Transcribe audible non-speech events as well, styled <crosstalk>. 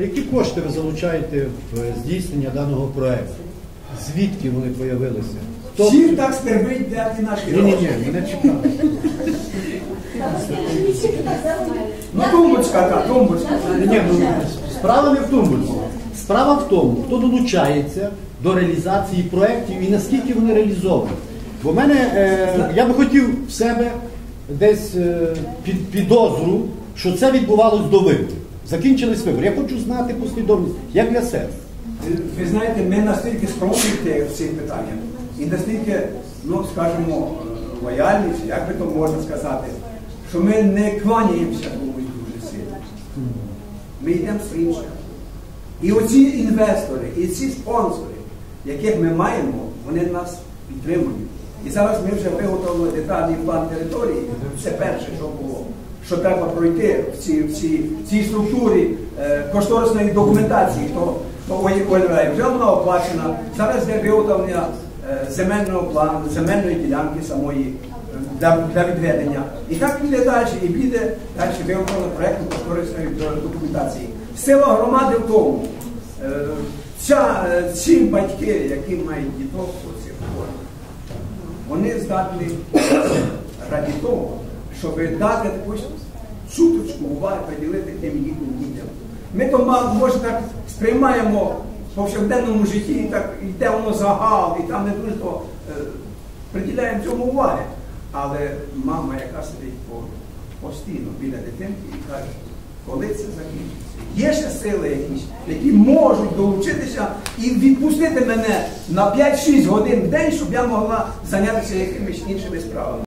Які кошти ви залучаєте в е, здійснення даного проекту? Звідки вони появилися? Хто? Всім так стербить дати наші Ні, ні, ні, мене чекали. Ну, тумбочка та, тумбочка. Ні, ну, справа не в тому. Справа в тому, хто долучається до реалізації проєктів і наскільки вони реалізовані. Бо в мене, е, я би хотів в себе десь е, під, підозру, що це відбувалось до виборів. Закінчились вибори. Я хочу знати послідовність, як для себе. Ви знаєте, ми настільки скромні в цих питаннях, і настільки, ну скажімо, е, лояльні, чи як би то можна сказати, що ми не кланяємося комусь дуже сильно. Ми йдемо своїм шляхом. І оці інвестори, і ці спонсори, яких ми маємо, вони нас підтримують. І зараз ми вже виготовили детальний план території. Це перше, що було. Що треба пройти в цій, в цій, в цій структурі е, кошторисної документації, то, то ой, вже вона оплачена. Зараз йде виготовлення е, земельного плану, земельної ділянки самої е, для, для відведення. І так піде далі, і піде далі виготовлення проєкту кошторисної документації. Сила громади в тому. е, Ця, е, ці батьки, які мають діток хворих, вони здатні <coughs> раді того, щоб дати якусь чуточку уваги приділити тим їхнім дітям. Ми то може так сприймаємо в повсякденному житті, і так йде воно загал, і там не дуже то е, приділяємо цьому уваги. Але мама, яка сидить по- постійно біля дитинки і каже, коли це закінчиться. Є ще сили якісь, які можуть долучитися і відпустити мене на 5-6 годин в день, щоб я могла зайнятися якимись іншими справами.